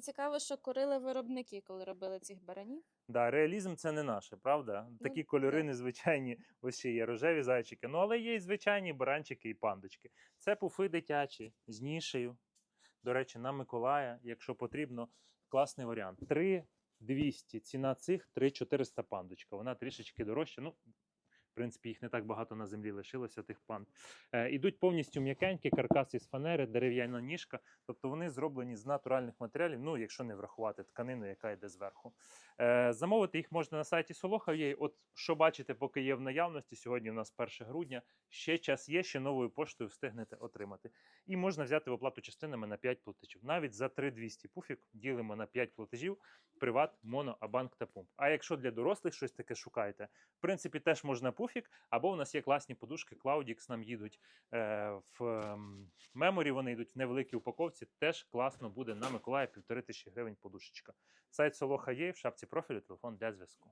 Мені цікаво, що корили виробники, коли робили цих баранів. Да, реалізм це не наше, правда? Такі Ну, кольори да. незвичайні. Ось ще є рожеві зайчики. Ну, але є і звичайні баранчики і пандочки. Це пуфи дитячі з нішею. До речі, на Миколая, якщо потрібно, класний варіант. 3 200 ціна цих, 3 400 пандочка. Вона трішечки дорожча. Ну, в принципі, їх не так багато на землі лишилося, тих панд. Е, ідуть повністю м'якенькі, каркас із фанери, дерев'яна ніжка. Тобто вони зроблені з натуральних матеріалів, ну, якщо не врахувати тканину, яка йде зверху. Е, замовити їх можна на сайті Солоха.ua. От що бачите, поки є в наявності. Сьогодні у нас 1 грудня. Ще час є, ще новою поштою встигнете отримати. І можна взяти в оплату частинами на 5 платежів. Навіть за 3200 пуфік ділимо на 5 платежів. Приват, моно, абанк та пумп. А якщо для дорослих щось таке шукаєте, в принципі, теж можна пуфік, або у нас є класні подушки, Cloudix нам їдуть е, в ем, меморі. Вони йдуть в невеликій упаковці. Теж класно буде на Миколая півтори тисячі гривень подушечка. Сайт Солоха є в шапці профілю, телефон для зв'язку.